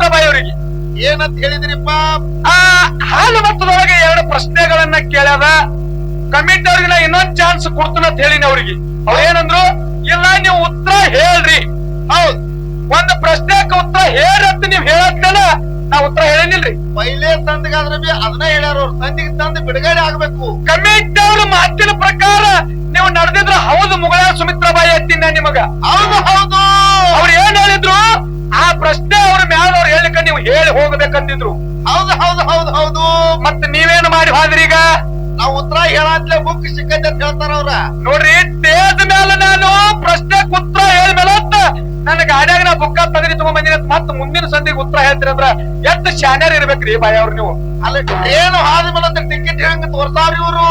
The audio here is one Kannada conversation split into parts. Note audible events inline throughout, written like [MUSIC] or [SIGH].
ಸುಮಿತ್ರಾಬಾಯಿ ಅವರಿಗೆ ಏನಂತ ಹೇಳಿದ್ರಿಪ್ಪ ಆ ಹಾಲು ಮತದೊಳಗೆ ಎರಡು ಪ್ರಶ್ನೆಗಳನ್ನ ಕೇಳ್ಯಾದ ಕಮಿಟಿ ಅವ್ರಿಗೆ ನಾ ಇನ್ನೊಂದ್ ಚಾನ್ಸ್ ಕೊಡ್ತೀನಿ ಅಂತ ಹೇಳಿನಿ ಅವ್ರಿಗೆ. ಅವ್ರೇನಂದ್ರು ಇಲ್ಲ ನೀವು ಉತ್ತರ ಹೇಳ್ರಿ. ಹೌದ್. ಒಂದು ಪ್ರಶ್ನೆಗೆ ಉತ್ತರ ಹೇಳ್ರಿ ಅಂತ ನೀವ್ ಹೇಳತ್ತೇನ ನಾ ಉತ್ತರ ಹೇಳಿನಿಲ್ರಿ. ಪೈಲೆ ತಂದಗಾದ್ರ ಬಿ ಅದನ್ನ ಹೇಳ್ಯಾರ ಅವ್ರು ತಂದಿಗೆ ತಂದು ಬಿಡುಗಡೆ ಆಗ್ಬೇಕು. ಕಮಿಟಿ ಅವ್ರ ಮಾತಿನ ಪ್ರಕಾರ ನೀವು ನಡೆದಿದ್ರ ಹೌದು ಮುಗಳ ಸುಮಿತ್ರಾಬಾಯಿ ಎತ್ತಿನ ನಿಮಗ. ಹೌದು ಹೌದು. ಹೇಳಿ ಹೋಗ್ಬೇಕಂತಿದ್ರು. ಹೌದು ಹೌದು ಹೌದು ಹೌದು. ಮತ್ತೆ ನೀವೇನ್ ಮಾಡಿ ಹೋದ್ರಿ ಈಗ? ನಾವು ಉತ್ತರ ಹೇಳಾದ್ಲೆ ಬುಕ್ ಸಿಕ್ಕೈತೆ ಅಂತ ಹೇಳ್ತಾರ ಅವ್ರ. ನೋಡ್ರಿ ತೇಜ್ ಮೇಲೆ ನಾನು ಪ್ರಶ್ನೆ ಉತ್ತರ ಹೇಳ್ಮೇಲೆ ಅಂತ. ನನ್ನ ಗಾಡಿಯಾಗ ನಾ ಬುಕ್ಕ ತಗದಿ ತಗೊಂಡ್ ಬಂದಿನಿ ಅಂತ ಮತ್ತ ಮುಂದಿನ ಸಂದಿಗೆ ಉತ್ತರ ಹೇಳ್ತೀರಿ ಅಂದ್ರ ಎಷ್ಟ್ ಶಾನ್ಯರ್ ಇರ್ಬೇಕ್ರಿ ಬಾಯ ಅವ್ರು ನೀವು. ಅಲ್ಲ ಏನು ಹಾದ್ಮೇಲೆ ಅಂತ ಟಿಕೆಟ್ ಹೆಂಗ್ ತೋರ್ಸಾವ್ರಿ ಇವ್ರು?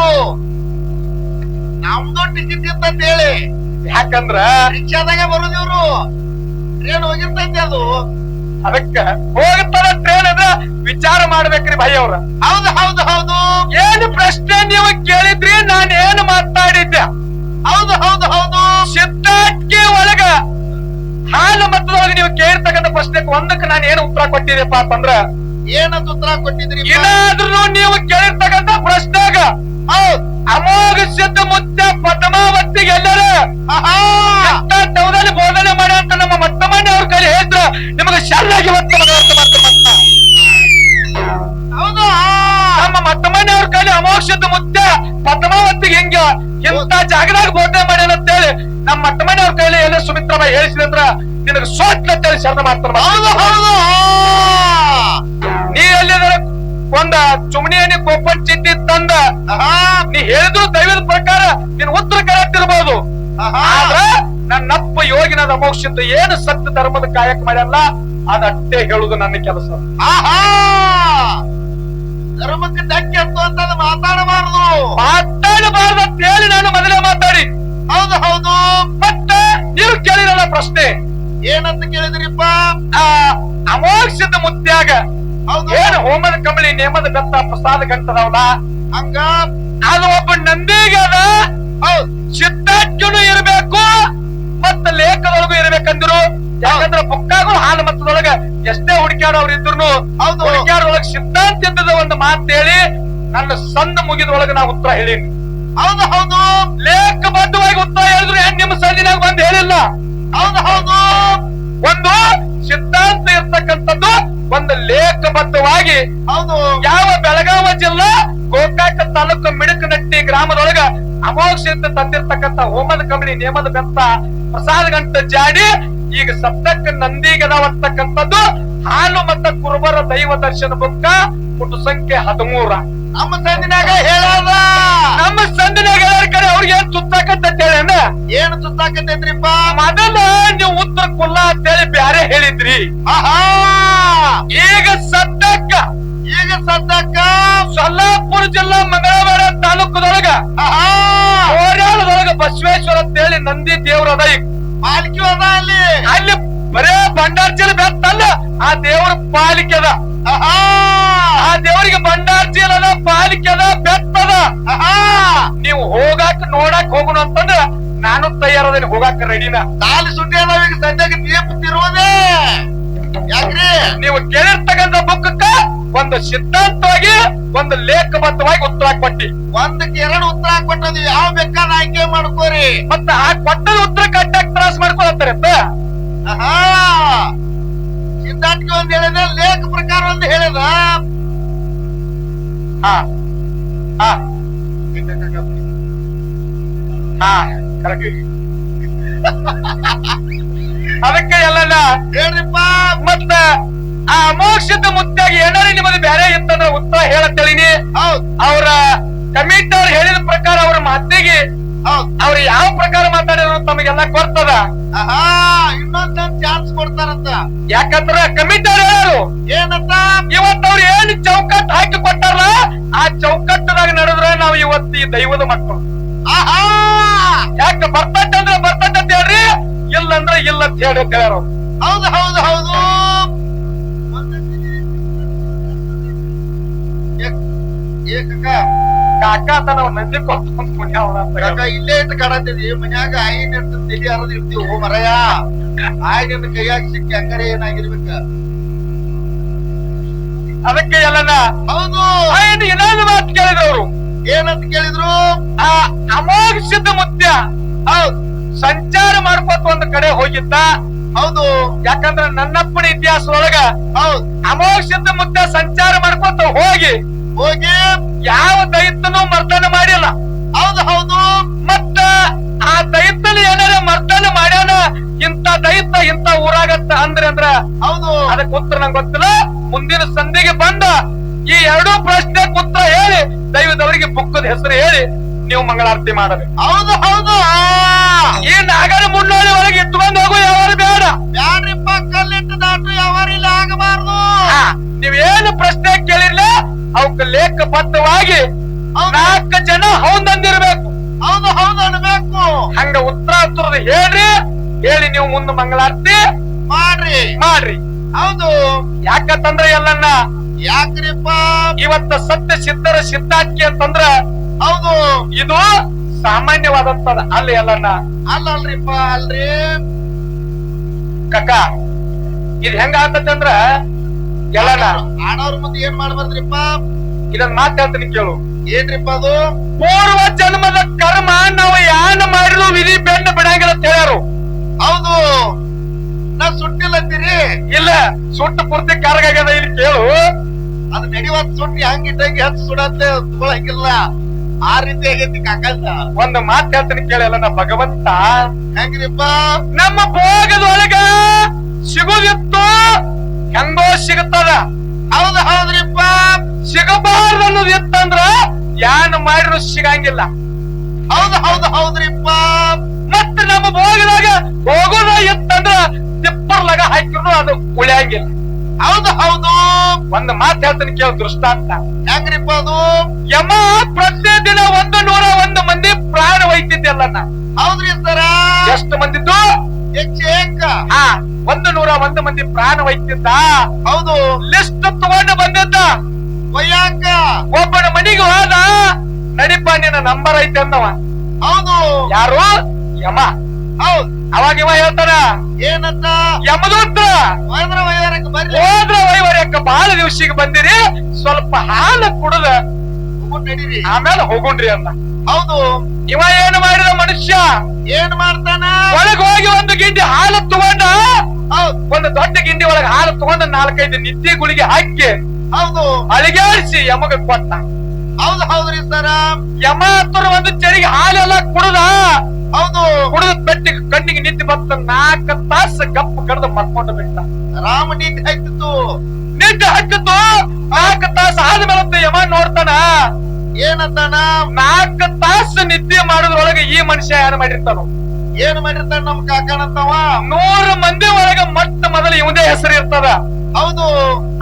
ನಮ್ದು ಟಿಕೆಟ್ ಇತ್ತಂತ ಹೇಳಿ. ಯಾಕಂದ್ರ? ರಿಕ್ಷಾದಾಗ ಬರೋದಿವ್ರು ಇವ್ರು. ಟ್ರೇನ್ ಹೋಗಿರ್ತೈತಿ ಅದು. ಅದಕ್ಕ ಹೋಗ್ತಾರ ಟ್ರೈನ್ ಅಂದ್ರ ವಿಚಾರ ಮಾಡ್ಬೇಕ್ರಿ ಭಯ ಅವ್ರ. ಹೌದು ಹೌದು ಹೌದು. ಏನು ಪ್ರಶ್ನೆ ನೀವು ಕೇಳಿದ್ರಿ ನಾನು ಏನು ಮಾತಾಡಿದ್ದೆ? ಹೌದು ಹೌದು ಹೌದು. ಸಿದ್ಧಾರ್ಥ್ಗೆ ಒಳಗ ಹಾಲು ಮತದೊಳಗೆ ನೀವು ಕೇಳ್ತಕ್ಕಂಥ ಪ್ರಶ್ನೆಗೆ ಒಂದಕ್ಕೆ ನಾನು ಏನು ಉತ್ತರ ಕೊಟ್ಟಿದ್ದೆಪ್ಪ ಅಂತಂದ್ರ ಏನಂತ ಉತ್ತರ ಕೊಟ್ಟಿದ್ರಿ ಏನಾದ್ರೂ ನೀವು ಕೇಳಿರ್ತಕ್ಕಂಥ ಪ್ರಶ್ನೆಗ ಹೌದ್. ಅಮೋಘ ಸಿದ್ಧ ಮುತ್ತ ಪದ್ಮಾವತಿಗೆ ಎಲ್ಲರ ಆಹಾ! ನಿಮಗೆ ಶರಣಾಗಿ ಮತ್ತೆ ಮನವರ್ತ ಮಾಡ್ತಾರೆ ಮತ್ತ? ಹೌದು. ನಮ್ಮ ಮತ್ತಮನೆ ಅವ್ರ ಕೈಲಿ ಅಮೋಕ್ಷದ ಮುತ್ತ ಪದ್ಮಾವತಿಗೆ ಹೆಂಗ? ಇಂತ ಜಾಗದಾಗ ಬೋಧನೆ ಮಾಡ್ಯಾನ ಅಂತೇಳಿ ನಮ್ಮ ಕೈಲಿ ಎಲ್ಲ ಸುಮಿತ್ರಮ್ಮ ಹೇಳಿಸಿದೆ ಅಂದ್ರ ನಿನಗೆ ಸೋಟ್ಲ ಅಂತೇಳಿ ಶರಣ ಮಾಡ್ತಾರ ಹೌದು ಹೌದು. ನೀ ಎಲ್ಲಿದಾರ ಒಂದ ಚುಮಣಿಯನಿ ಕೊಪ್ಪನ್ ಚಿಟ್ಟಿ ತಂದ ನೀ ಹೇಳಿದ್ರು ದೈವದ ಪ್ರಕಾರ ನಿನ್ ಉತ್ತರ ಕರೆಕ್ಟ್ ಇರ್ಬೋದು ಆಹಾ ಆದ್ರ ನನ್ನಪ್ಪ ಯೋಗಿನದ ಮೋಕ್ಷದ ಏನು ಸತ್ಯ ಧರ್ಮದ ಕಾಯಕ ಮಾಡ್ಯಲ್ಲ ಅದಟ್ಟೆ ಹೇಳುದು ನನ್ನ ಕೆಲಸ. ಆಹಾ! ಧರ್ಮಕ್ಕೆ ಧಕ್ಕೆ ಹತ್ತು ಅಂತ ಮಾತಾಡಬಾರದು. ಮಾತಾಡಬಾರದು ಅಂತ ಹೇಳಿ ನಾನು ಮೊದಲೇ ಮಾತಾಡಿ. ಹೌದು ಹೌದು. ಮತ್ತೆ ನೀವು ಕೇಳಿರಲ್ಲ ಪ್ರಶ್ನೆ. ಏನಂತ ಕೇಳಿದ್ರಿಪ್ಪ? ಆ ಅಮೋಕ್ಷದ ಮುತ್ಯಾಗ ಹೌದು. ಏನು ಹೋಮದ ಕಂಬಳಿ ನೇಮದ ಬೆತ್ತ ಪ್ರಸಾದ ಗಂಟದವಲ್ಲ ಹಂಗ? ಅದು ಒಬ್ಬ ನಂದಿಗದ ಹೌದು. ಸಿದ್ಧಾರ್ಥನು ಇರಬೇಕು. ಮತ್ತ ಲೇಖದೊಳಗು ಇರಬೇಕಂದ್ರು? ಯಾಕಂದ್ರೆ ಬುಕ್ಕಾಗೂ ಹಾಲು ಮತ್ತದೊಳಗ ಎಷ್ಟೇ ಹುಡುಕ್ಯಾಡವ್ರು ಇದ್ರು. ಹುಡುಕ್ಯಾಡೊಳಗ ಸಿದ್ಧಾಂತ ಇದ್ದದ ಒಂದು ಮಾತೇಳಿ ಹೇಳಿ ನನ್ನ ಸಂದ ಮುಗಿದೊಳಗ ನಾ ಉತ್ತರ ಹೇಳೀನಿ ಹೌದು ಹೌದು. ಲೇಖಬದ್ಧವಾಗಿ ಉತ್ತರ ಹೇಳಿದ್ರು ಹೆಂಗ್ ನಿಮ್ಮ ಸಂದಿನಾಗ ಬಂದ್ ಹೇಳಿಲ್ಲ? ಹೌದು ಹೌದು. ಒಂದು ಸಿದ್ಧಾಂತ ಇರ್ತಕ್ಕಂಥದ್ದು ಒಂದು ಲೇಖಬದ್ಧವಾಗಿ ಹೌದು. ಯಾವ ಬೆಳಗಾವ ಜಿಲ್ಲಾ ಗೋಕಾಕ ತಾಲೂಕು ಮಿಡಕನಟ್ಟಿ ಗ್ರಾಮದೊಳಗ ಅಮೋಕ್ಷ ತಂದಿರ್ತಕ್ಕಂಥ ಹೋಮದ ಕಂಬಳಿ ನೇಮದ ಬೆತ್ತ ಪ್ರಸಾದ ಗಂಟ ಜಾಡಿ ಈಗ ಸಪ್ತಕ್ಕ ನಂದಿಗದವರ್ತಕ್ಕಂಥದ್ದು ಹಾಲು ಮತ್ತ ಕುರುಬರ ದೈವ ದರ್ಶನ ಬುಕ್ಕ ಒಟ್ಟು ಸಂಖ್ಯೆ ಹದಿಮೂರ. ನಮ್ಮ ಸಂದಿನಾಗ ಹೇಳದ? ನಮ್ಮ ಸಂದಿನಾಗ ಹೇಳ ಕಡೆ ಅವ್ರಿಗೆ ಏನ್ ಸುತ್ತಾಕತ್ತೈತೆ ಹೇಳ ಏನು ಸುತ್ತಾಕತ್ತೈತ್ರಿಪ್ಪ ಮೊದಲ ನೀವು ಉತ್ತರ ಕುಲ್ಲ ಅಂತೇಳಿ ಬ್ಯಾರೆ ಹೇಳಿದ್ರಿ. ಆಹಾ! ಈಗ ಸದ್ಯಕ್ಕ ಈಗ ಸದ್ಯಕ್ಕ ಸೊಲ್ಲಾಪುರ ಜಿಲ್ಲಾ ಮಂಗಳವಾರ ತಾಲೂಕದೊಳಗ. ಕೋರ್ಯಾಳದೊಳಗ ಬಸವೇಶ್ವರ ಅಂತೇಳಿ ನಂದಿ ದೇವ್ರ ಅದ ಈಗ. ಪಾಲಿಕೆ ಅದ ಅಲ್ಲಿ? ಅಲ್ಲಿ ಬರೇ ಭಂಡಾರ್ಚಲ ಬೆತ್ತಲ್ಲ ಆ ದೇವ್ರ ಪಾಲಿಕೆ ಅದ. ಆ ದೇವರಿಗೆ ಭಂಡಾರ್ಚಲ ಅದ ಪಾಲಿಕೆ ಅದ ಬೆತ್ತದ ನೀವು ಹೋಗಾಕ ನೋಡಾಕ್ ಹೋಗೋಣ ಅಂತಂದ್ರ ನಾನು ತಯಾರದೇನಿ ಹೋಗಾಕ ರೆಡಿನ ನಾಲ್ಕು ಸುದ್ದಿ ಅದಾವ ಈಗ ಸದ್ಯಕ್ಕೆ ದೀಪ ತಿರುವುದೇ ಯಾಕ್ರಿ? ನೀವು ಕೇಳಿರ್ತಕ್ಕಂಥ ಬುಕ್ಕಕ್ಕ ಒಂದು ಸಿದ್ಧಾಂತವಾಗಿ ಒಂದು ಲೇಖಬದ್ಧವಾಗಿ ಉತ್ತರ ಕೊಟ್ಟಿ. ಒಂದಕ್ಕೆ ಎರಡು ಉತ್ತರ ಕೊಟ್ಟದ್ದು ಯಾವ ಬೇಕಾದ ಆಯ್ಕೆ ಮಾಡ್ಕೋರಿ. ಮತ್ತ ಆ ಕೊಟ್ಟದ ಉತ್ತರ ಕಟ್ಟಾಗಿ ತ್ರಾಸ ಮಾಡ್ಕೊಳತ್ತಾರೆ ಸಿದ್ಧಾಂತಕ್ಕೆ ಒಂದು ಹೇಳಿದ ಲೇಖ ಪ್ರಕಾರ ಒಂದು ಹೇಳಿದ ಹಾ. ಹಾ. [LAUGHS] ಅದಕ್ಕೆ ಎಲ್ಲ ಹೇಳ್ರಿಪ್ಪ. ಮತ್ತ ಅಮೋಕ್ಷದ ಮುತ್ತಾಗಿ ಏನಾರ ನಿಮ್ಮದು ಬೇರೆ ಇತ್ತಂದ್ರ ಉತ್ತರ ಹೇಳತ್ತೇಳಿನಿ. ಅವ್ರ ಅವರ ಕಮಿಟಿ ಅವ್ರು ಹೇಳಿದ ಪ್ರಕಾರ ಅವ್ರ ಮಾತಿಗೆ ಅವ್ರು ಯಾವ ಪ್ರಕಾರ ಮಾತಾಡಿದ್ರು ತಮಗೆಲ್ಲ ಗೊತ್ತದ ಆಹಾ ಇನ್ನೊಂದ್ ಚಾನ್ಸ್ ಕೊಡ್ತಾರಂತ. ಯಾಕಂದ್ರ ಕಮಿಟಿ ಅವ್ರು ಹೇಳೋರು. ಏನಂತ? ಇವತ್ತು ಅವ್ರು ಏನ್ ಚೌಕಟ್ಟು ಹಾಕಿ ಕೊಟ್ಟಾರ ಆ ಚೌಕಟ್ಟದಾಗ ನಡೆದ್ರ ನಾವು ಇವತ್ತು ಈ ದೈವದ ಮಕ್ಕಳು. ಯಾಕೆ ಯಾಕ ಬರ್ತಂತ ಅಂದ್ರೆ ಬರ್ತೈತೆ ಹೇಳ್ರಿ? ಇಲ್ಲ ಅಂದ್ರೆ ಇಲ್ಲ ಅಂತ ಹೇಳಿ. ಹೌದು ಹೌದು. ಹೌದು ಏ ಕಾಕ ನಾವು ನಂದಿ ಕಾಕ. ಇಲ್ಲೇ ಇಟ್ಟು ಕಾಡತ್ತಿದ್ವಿ ಮನ್ಯಾಗ ಆಯಿನ ಇರ್ತದ ತಲಿ ಹರಿದ್ ಇರ್ತೀವಿ. ಓ ಮರಯ ಆಯಿನ ಕೈಯಾಗ ಸಿಕ್ಕಿ ಹಂಗಾರೆ ಏನಾಗಿರ್ಬೇಕ? ಅದಕ್ಕೆ ಎಲ್ಲನ ಹೌದು. ಐದು ಇನ್ನೊಂದು ಮಾತು ಕೇಳಿದವರು ಏನಂತ ಕೇಳಿದ್ರು? ಆ ಅಮೋಘ ಮುತ್ಯ. ಹೌದು. ಸಂಚಾರ ಮಾಡ್ಕೊತ ಒಂದ್ ಕಡೆ ಹೋಗಿದ್ದ. ಹೌದು. ಯಾಕಂದ್ರ ನನ್ನಪ್ಪನ ಇತಿಹಾಸದೊಳಗ ಹೌದು. ಅಮೋಘ ಮುತ್ಯ ಸಂಚಾರ ಮಾಡ್ಕೊತ ಹೋಗಿ ಹೋಗಿ ಯಾವ ದೈತ್ಯನೂ ಮರ್ತನ ಮಾಡಿಲ್ಲ. ಹೌದು ಹೌದು. ಮತ್ತ ಆ ದೈತ್ಯನ ಏನಾರ ಮರ್ತನ ಮಾಡ್ಯಾನ? ಇಂತ ದೈತ್ಯ ಇಂತ ಊರಾಗತ್ತ ಅಂದ್ರೆ ಅಂದ್ರ ಹೌದು. ಅದಕ್ಕೆ ಉತ್ತರ ನಂಗೆ ಗೊತ್ತಿಲ್ಲ. ಮುಂದಿನ ಸಂಧಿಗೆ ಬಂದ ಈ ಎರಡೂ ಪ್ರಶ್ನೆ ಉತ್ತರ ಹೇಳಿ ದೈವದವರಿಗೆ ಬುಕ್ಕದ ಹೆಸರು ಹೇಳಿ ನೀವು ಮಂಗಳಾರತಿ ಮಾಡಬೇಕು. ಹೌದು ಹೌದು. ಈ ನಾಗರ ಮುನ್ನೋಳಿ ಒಳಗೆ ಇಟ್ಕೊಂಡು ಹೋಗು ಯಾರು ಬೇಡ. ಬ್ಯಾಡ್ರಿಪ್ಪ ಕಲ್ಲಿಟ್ಟು ದಾಟು ಯಾವಾರಿಲ್ಲ ಆಗಬಾರ್ದು. ನೀವೇನು ಪ್ರಶ್ನೆ ಕೇಳಿಲ್ಲ ಅವಕ್ಕೆ ಲೇಖಬದ್ಧವಾಗಿ. ನಾಲ್ಕು ಜನ ಹೌದಂದಿರ್ಬೇಕು. ಹೌದು ಹೌದು ಅನ್ಬೇಕು. ಹಂಗ ಉತ್ತರ ಉತ್ತರದ ಹೇಳ್ರಿ ಹೇಳಿ ನೀವು ಮುಂದೆ ಮಂಗಳಾರತಿ. ಮಾಡ್ರಿ. ಮಾಡ್ರಿ. ಹೌದು. ಯಾಕಂತಂದ್ರ ಎಲ್ಲನ್ನ ಯಾಕ್ರಿಪ್ಪ? ಇವತ್ತ ಸತ್ಯ ಸಿದ್ಧರ ಸಿದ್ಧಾಕಿ ಅಂತಂದ್ರ ಹೌದು. ಇದು ಸಾಮಾನ್ಯವಾದಂತದ ಅಲ್ಲಿ ಎಲ್ಲನ್ನ. ಅಲ್ಲ ಅಲ್ರಿಪ್ಪ ಅಲ್ರಿ. ಕಕ್ಕ ಇದು ಹೆಂಗ ಅಂತಂದ್ರ ಎಲ್ಲನ ಆಡೋರ್ ಮುಂದೆ ಏನ್ ಮಾಡ್ಬಾರ್ದ್ರಿಪ್ಪ? ಇದನ್ನ ಮಾತು ಹೇಳ್ತೀನಿ ಕೇಳು. ಏನ್ರಿಪ್ಪ ಅದು? ಪೂರ್ವ ಜನ್ಮದ ಕರ್ಮ ನಾವು ಯಾನ ಮಾಡಿದ್ರು ವಿಧಿ ಬೆನ್ನ ಬಿಡಂಗಿಲ್ಲ ಅಂತ ಹೇಳ್ಯಾರು. ಹೌದು. ನಾ ಸುಟ್ಟಿಲ್ಲತ್ತೀರಿ ಇಲ್ಲ ಸುಟ್ಟು ಪೂರ್ತಿ ಕಾರ್ಗಾಗ್ಯದ ಇಲ್ಲಿ ಕೇಳು. ಅದು ನಡೆಯುವತ್ ಸುಟ್ಟಿ ಹಂಗಿಟ್ಟಂಗೆ ಹತ್ತು ಸುಡತ್ತೆ ತಗೊಳಂಗಿಲ್ಲ ಆ ರೀತಿ ಆಗೈತಿ ಕಾಕಂತ ಒಂದು ಮಾತು ಹೇಳ್ತೀನಿ ಕೇಳಲ್ಲ ನಾ ಭಗವಂತ. ಹೆಂಗ್ರಿಪ್ಪ? ನಮ್ಮ ಭೋಗದೊಳಗ ಸಿಗುದಿತ್ತು ಸಿಗುತ್ತದ? ಹೌದು ಹೌದ್ರಿಪ್ಪ. ಸಿಗಬಾರ್ದು ಅನ್ನೋದು ಇತ್ತಂದ್ರ ಯಾನ್ ಮಾಡಿದ್ರು ಸಿಗಂಗಿಲ್ಲ. ಹೌದು ಹೌದು ಹೌದ್ರಿಪ್ಪ. ಮತ್ತ ನಮ್ಮ ಭೋಗದಾಗ ಹೋಗೋದ ಇತ್ತಂದ್ರ ತಿಪ್ಪರ್ಲಾಗ ಹಾಕಿದ್ರು ಅದು ಉಳಿಯಂಗಿಲ್ಲ. ಹೌದು ಹೌದು. ಒಂದು ಮಾತು ಹೇಳ್ತೀನಿ ಕೇಳ ದೃಷ್ಟಾಂತ. ಹೆಂಗ್ರಿಪ್ಪ ಅದು? ಯಮ ಪ್ರತಿ ದಿನ ಒಂದು ನೂರ ಒಂದು ಮಂದಿ ಪ್ರಾಣ ಒಯ್ತಿದ್ದೆಲ್ಲ ಹೌದ್ರಿ ಸರ. ಎಷ್ಟು ಮಂದಿದ್ದು? ಒಂದು ನೂರ ಒಂದು ಮಂದಿ ಪ್ರಾಣ ಒಯ್ತಿದ್ದ ಹೌದು. ಲಿಸ್ಟ್ ತಗೊಂಡು ಬಂದಿದ್ದ. ಒಯ್ಯಾಕ ಒಬ್ಬನ ಮನಿಗೆ ಹೋದ. ನಡಿಪ ನಿನ್ನ ನಂಬರ್ ಐತೆ ಅಂದವ. ಹೌದು. ಯಾರು? ಯಮ. ಹೌದು. ಅವಾಗ ಇವ ಹೇಳ್ತಾನ ಏನಂತ? ಯಮದೂತ ಹೋದ್ರ ವೈವರ್ಯಕ್ಕ ಬಹಳ ದಿವ್ಸಿಗೆ ಬಂದಿರಿ ಸ್ವಲ್ಪ ಹಾಲು ಕುಡದ. ಆಮೇಲೆ ಹೋಗುಣ್ರಿ ಅಂದ. ಹೌದು. ಇವ ಏನು ಮಾಡಿದ ಮನುಷ್ಯ? ಏನ್ ಮಾಡ್ತಾನ? ಒಳಗ ಹೋಗಿ ಒಂದು ಗಿಂಡಿ ಹಾಲು ತಗೊಂಡ ಒಂದು ದೊಡ್ಡ ಗಿಂಡಿ ಒಳಗೆ ಹಾಲು ತಗೊಂಡ ನಾಲ್ಕೈದು ನಿದ್ದೆ ಗುಳಿಗೆ ಹಾಕಿ ಹೌದು. ಅಳಿಗಾಡಿಸಿ ಯಮಗ ಕೊಟ್ಟ. ಹೌದು ಹೌದ್ರಿ ಸರ. ಯಮ ಹತ್ರ ಒಂದು ಚರಿಗೆ ಹಾಲೆಲ್ಲ ಕುಡ್ದ. ಹೌದು. ಕುಡಿದ ಬೆಟ್ಟಿಗೆ ಕಣ್ಣಿಗೆ ನಿದ್ದೆ ಬತ್ತ ನಾಲ್ಕು ತಾಸು ಗಪ್ಪು ಕಡ್ದು ಮಾಡ್ಕೊಂಡು ಬಿಟ್ಟ. ರಾಮ ನಿದ್ದೆ ಹಾಕ್ತಿತ್ತು ನಿದ್ದೆ ಹತ್ತಿತ್ತು ನಾಲ್ಕು ತಾಸು ಆದ್ಮೇಲೆ ಯಮ ನೋಡ್ತಾನ. ಏನಂತಾನ ನಾಲ್ಕು ತಾಸು ನಿದ್ದೆ ಮಾಡೋದ್ರೊಳಗೆ ಈ ಮನುಷ್ಯ ಯಾರು ಮಾಡಿರ್ತಾನ? ಏನ್ ಮಾಡಿರ್ತಾನ ನಮ್ ಕಾಕಣಂತವ ನೂರು ಮಂದಿ ಒಳಗ ಮತ್ತ ಮೊದಲ ಇವಂದೇ ಹೆಸರು ಇರ್ತದ. ಹೌದು.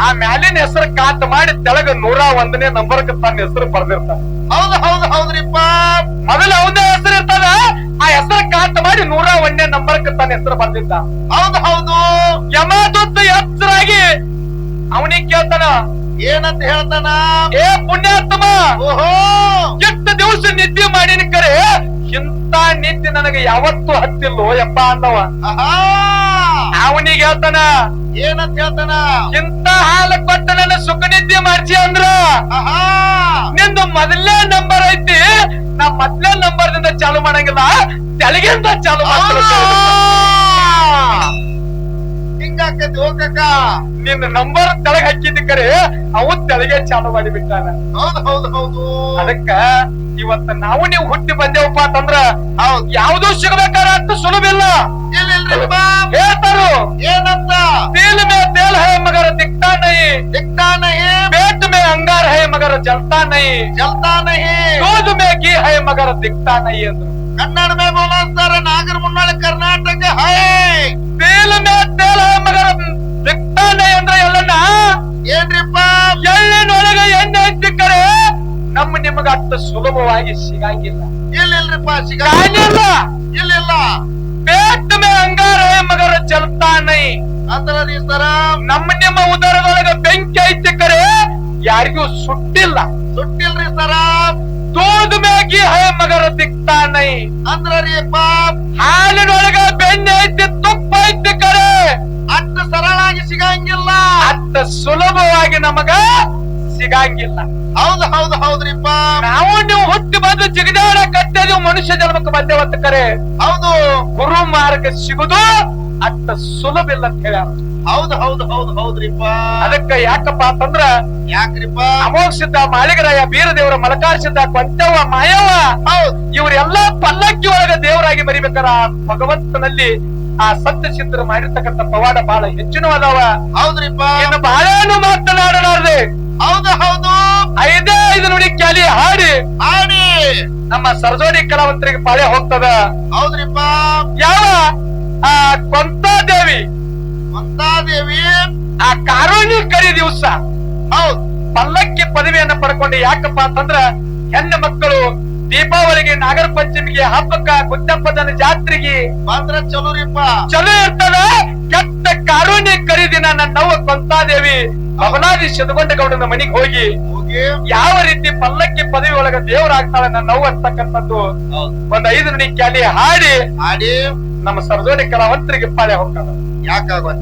ಆ ಮ್ಯಾಲಿನ ಹೆಸರು ಕಾಟ್ ಮಾಡಿ ತೆಳಗ ನೂರ ಒಂದನೇ ನಂಬರ್ ತನ್ನ ಹೆಸರು ಬರ್ದಿರ್ತಾನ. ಹೌದು ಹೌದು ಹೌದ್ರಿಪ್ಪ. ಮೊದಲು ಅವಂದೇ ಹೆಸರು ಇರ್ತದ ಆ ಹೆಸರು ಕಾಟ್ ಮಾಡಿ ನೂರ ಒಂದನೇ ನಂಬರ್ ತನ್ನ ಹೆಸರು ಬರ್ದಿದ್ದ. ಹೌದು ಹೌದು. ಯಮದೂತ ಹೆಸರಾಗಿ ಅವನಿಗೆ ಕೇಳ್ತಾನ ಏನಂತ ಹೇಳ್ತಾನ? ಏ ಪುಣ್ಯಾತ್ಮ! ಓಹೋ! ಎಷ್ಟು ದಿವಸ ನಿದ್ದೆ ಮಾಡಿನ ಕರೆ ಇಂತ ನಿದ್ದೆ ನನಗೆ ಯಾವತ್ತೂ ಹತ್ತಿಲ್ಲೋ ಯಪ್ಪ ಅಂದವ. ಅವನಿಗೆ ಹೇಳ್ತಾನ ಏನಂತ ಹೇಳ್ತಾನ? ಇಂತ ಹಾಲ ಕೊಟ್ಟ ನನ್ನ ಸುಖ ನಿದ್ದೆ ಮಾಡ್ಸಿ ಅಂದ್ರ ನಿಂದು ಮೊದಲೇ ನಂಬರ್ ಐತಿ ನಾ ಮೊದ್ಲೇ ನಂಬರ್ ದಿಂದ ಚಾಲು ಮಾಡಂಗಿಲ್ಲ ತೆಳಗಿಂದ ಚಾಲು ಮಾಡ್ತಾನೆ ಲೋಕಕ ನಿನ್ನ ನಂಬರ್ ತೆಳಗ್ ಹಾಕಿದ್ದ ಕರೆ ಅವ್ ತೆಳಗೆ ಚಾಲು ಮಾಡಿ ಬಿಟ್ಟಾನ ಹೌದು ಹೌದು ಹೌದು. ಅದಕ್ಕ ಇವತ್ತ ನಾವು ನೀವು ಹುಟ್ಟಿ ಬಂದೇವಪ್ಪ ಅಂತಂದ್ರ ಯಾವ್ದು ಸಿಗ್ಬೇಕಾರ ಅಂತ ಸುಲಭ ಇಲ್ಲ. ಹೇಳ್ತಾರು. ಏನಂತ? ತೇಲ್ ಮೇ ತೇಲ್ ಹೈ ಮಗರ ದಿಕ್ತಾ ನೈ. ದಿಕ್ತಾ ನೈ ಪೇಟ್ ಮೇ ಅಂಗಾರ್ ಹೈ ಮಗರ ಜಲ್ತಾ ನೈ. ಜಲ್ತಾ ನೈ ಗೋದು ಮೇ ಘೀ ಹೈ ಮಗರ ದಿಕ್ತಾ ನೈ ಅಂದ್ರು. ಕನ್ನಡ ಮೇ ಬೋಲೋ ಸರ್ ನಾಗರ ಮುನ್ನಾಳ ಕರ್ನಾಟಕ ಹೈ. ಬೇಲನ ತೇಲ ಮಗರ ರಕ್ತಾಂಡ ಎಂದ್ರ ಎಲ್ಲಣ್ಣ ಏನ್ರಿಪ್ಪ? ಎಳ್ಳಿನೊಳಗ ಎಣ್ಣೆ ಸಿಕ್ಕರೆ ನಮ್ಮ ನಿಮಗ ಅಷ್ಟ ಸುಲಭವಾಗಿ ಸಿಗಂಗಿಲ್ಲ ಇಲ್ಲಿಲ್ರಿಪ್ಪ ಸಿಗಂಗಿಲ್ಲ ಇಲ್ಲಿಲ್ಲ. ಪೇಟ್ ಮೇ ಅಂಗಾರ ಮಗರ ಚಲ್ತಾನೈ ಅಂತರ ನಮ್ಮ ನಿಮ್ಮ ಉದರದೊಳಗ ಬೆಂಕಿ ಐತಿ ಕರೆ ಯಾರಿಗೂ ಸುಟ್ಟಿಲ್ಲ. ಸುಟ್ಟಿಲ್ರಿ ಸರ. ದೂದ್ ಮೇಗಿ ಹೇ ಮಗರ ದಿಕ್ತಾನೈ ಅಂದ್ರ ರೀ ಪಾಪ್. ಹಾಲಿನೊಳಗ ಬೆಣ್ಣೆ ಐತಿ ಅಷ್ಟು ಸುಲಭವಾಗಿ ನಮಗ ಸಿಗಂಗಿಲ್ಲ. ಹೌದು ಹೌದು ಹೌದ್ರಿಪ್ಪ. ನಾವು ನೀವು ಹುಟ್ಟಿ ಬಂದು ಜಿಗಿದಾಡ ಕಟ್ಟದು ಮನುಷ್ಯ ಜನ್ಮಕ್ಕೆ ಮಧ್ಯವತ್ತ ಕರೆ. ಹೌದು. ಗುರು ಮಾರ್ಗ ಸಿಗುದು ಅಷ್ಟ ಸುಲಭ ಇಲ್ಲ ಅಂತ ಹೇಳ್ಯಾರ. ಹೌದು ಹೌದು ಹೌದು ಹೌದ್ರಿಪ್ಪ. ಅದಕ್ಕ ಯಾಕಪ್ಪ ಅಂತಂದ್ರ ಯಾಕ್ರಿಪ್ಪ? ಅಮೋಘ ಸಿದ್ಧ ಮಾಳಿಗರಾಯ ಬೀರದೇವರ ಮಲಕಾರ್ ಸಿದ್ಧ ಕೊಂಟವ್ವ ಮಾಯವ್ವ ಹೌದು. ಇವರೆಲ್ಲಾ ಪಲ್ಲಕ್ಕಿ ಒಳಗ ದೇವರಾಗಿ ಮರಿಬೇಕಾರ ಭಗವಂತನಲ್ಲಿ ಆ ಸತ್ಯ ಸಿದ್ಧರು ಮಾಡಿರ್ತಕ್ಕಂಥ ಪವಾಡ ಬಹಳ ಹೆಚ್ಚಿನವಾದವ. ಹೌದ್ರಿಪ್ಪ. ಇನ್ನು ಬಹಳೇನು ಮಾತನಾಡಲಾರ್ದೆ. ಹೌದು ಹೌದು. ಐದೇ ಐದು ನುಡಿ ಕ್ಯಾಲಿ ಹಾಡಿ. ಹಾಡಿ. ನಮ್ಮ ಸರಜೋಡಿ ಕಲಾವಂತರಿಗೆ ಪಾಳೆ ಹೋಗ್ತದ. ಹೌದ್ರಿಪ್ಪ. ಯಾವ? ಆ ಕೊಂತಾದೇವಿ. ಮಂತಾದೇವಿ ಆ ಕಾರುಣ್ಯ ಕರಿ ದಿವಸ. ಹೌದು. ಪಲ್ಲಕ್ಕಿ ಪದವಿಯನ್ನ ಪಡ್ಕೊಂಡು ಯಾಕಪ್ಪ ಅಂತಂದ್ರ ಹೆಣ್ಣು ಮಕ್ಕಳು ದೀಪಾವಳಿಗೆ ನಾಗರ ಪಂಚಮಿಗೆ ಹಬ್ಬಕ್ಕ ಗುದ್ದಪ್ಪದನ ಜಾತ್ರೆಗೆ ಮಾತ್ರ ಚಲೋ ರೀಪ ಚಲೋ ಇರ್ತದ. ಕೆಟ್ಟ ಕಾರುಣ್ಯ ಕರಿದಿನ ನನ್ನ ನವ್ವ ಕೊಂತಾದೇವಿ ಭವನಾದಿ ಶದಗೊಂಡ ಗೌಡನ ಮನೆಗೆ ಹೋಗಿ ಯಾವ ರೀತಿ ಪಲ್ಲಕ್ಕಿ ಪದವಿ ಒಳಗ ದೇವರಾಗ್ತಾಳೆ ನನ್ನ ನೋವು ಅಂತಕ್ಕಂಥದ್ದು ಒಂದ್ ಐದು ನುಡಿ ಕ್ಯಾಲಿ ಹಾಡಿ ಹಾಡಿ. ನಮ್ಮ ಸರಜೋಡಿ ಕಲಾವಂತರಿಗೆ ಪಾಳೆ ಹೋಗ್ತಾರ ಯಾಕಾಗೋತ?